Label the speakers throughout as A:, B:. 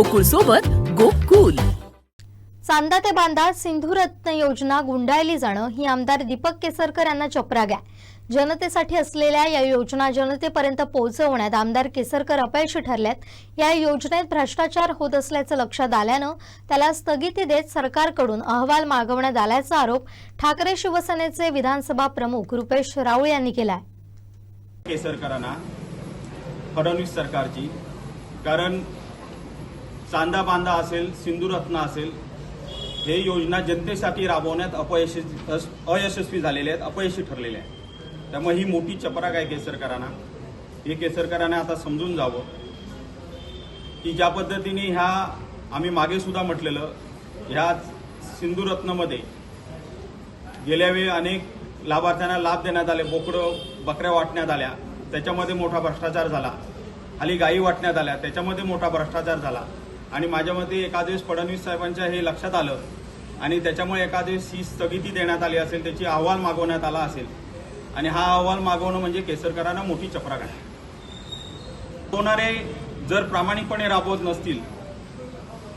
A: गोकुळ सोबत गोकुल.
B: चांदा ते बांदा सिंधुरत्न योजना गुंडाळली जाणं ही आमदार दीपक केसरकर यांना चपराक आहे जनतेसाठी असलेल्या या योजना जनतेपर्यंत पोहोचवण्यात आमदार केसरकर अपयशी ठरल्यात. या योजनेत भ्रष्टाचार होत असल्याचं लक्षात आल्यानं त्याला स्थगिती देत सरकारकडून अहवाल मागवण्यात आल्याचा आरोप ठाकरे शिवसेनेचे विधानसभा प्रमुख रुपेश राऊळ यांनी केला आहे
C: केसरकरांना फडणवीस सरकारची कारण चांदा बांदा असेल सिंधुरत्न असेल हे योजना जनतेसाठी राबवण्यात अपयशी अयशस्वी झालेले आहेत अपयशी ठरलेले आहेत. त्यामुळे ही मोठी चपराक आहे केसरकरांना. हे केसरकरांना आता समजून जावं. की ज्या पद्धतीने ह्या आम्ही मागे सुद्धा म्हटलेलं ह्या सिंधुरत्नमध्ये गेल्यावेळी अनेक लाभार्थ्यांना लाभ देण्यात आले बोकडं बकऱ्या वाटण्यात आल्या. त्याच्यामध्ये मोठा भ्रष्टाचार झाला. खाली गायी वाटण्यात आल्या. त्याच्यामध्ये मोठा भ्रष्टाचार झाला. आणि माझ्या मते एका दिवस फडणवीस साहेबांच्या हे लक्षात आलं आणि त्याच्यामुळे एका दिवस ही स्थगिती देण्यात आली असेल त्याची अहवाल मागवण्यात आला असेल. आणि हा अहवाल मागवणं म्हणजे केसरकरांना मोठी चपराक आहे. होणारे जर प्रामाणिकपणे राबवत नसतील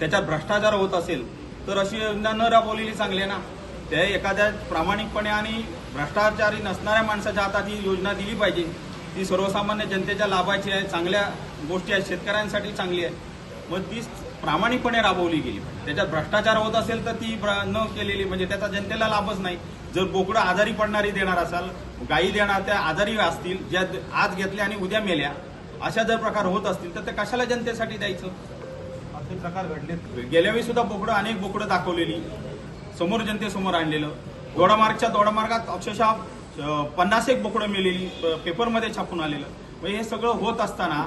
C: त्याच्यात भ्रष्टाचार होत असेल तर अशी योजना न राबवलेली चांगली आहे ना? त्या एखाद्या प्रामाणिकपणे आणि भ्रष्टाचारी नसणाऱ्या माणसाच्या हातात ही योजना दिली पाहिजे. ती सर्वसामान्य जनतेच्या लाभाची आहे चांगल्या गोष्टी आहेत शेतकऱ्यांसाठी चांगली आहे. मग ती प्रामाणिकपणे राबवली गेली. पाहिजे त्याच्यात भ्रष्टाचार होत असेल तर ती न केलेली म्हणजे त्याचा जनतेला लाभच नाही. जर बोकडं आजारी पडणारी देणार असाल गायी देणार त्या आजारी असतील ज्या आज घेतल्या आणि उद्या मेल्या अशा जर प्रकार होत असतील तर ते कशाला जनतेसाठी द्यायचं? असे प्रकार घडले गेल्या वेळी सुद्धा बोकडं अनेक बोकडं दाखवलेली. समोर जनतेसमोर आणलेलं. दोडामार्गच्या दोडामार्गात अक्षरशः पन्नास एक बोकडं मिळेली पेपरमध्ये छापून आलेलं. म्हणजे हे सगळं होत असताना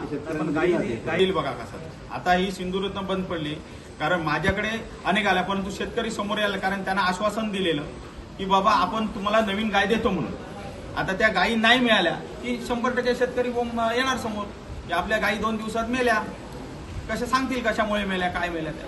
C: गाईल बघा कसं आता ही सिंधुरत्न बंद पडली कारण माझ्याकडे अनेक आल्या परंतु शेतकरी समोर यायला कारण त्यांना आश्वासन दिलेलं की बाबा आपण तुम्हाला नवीन गाय देतो म्हणून. आता त्या गायी नाही मिळाल्या की शंभर टक्के शेतकरी येणार समोर. की आपल्या गायी दोन दिवसात मेल्या. कशा सांगतील कशामुळे मेल्या काय मेल्या त्या?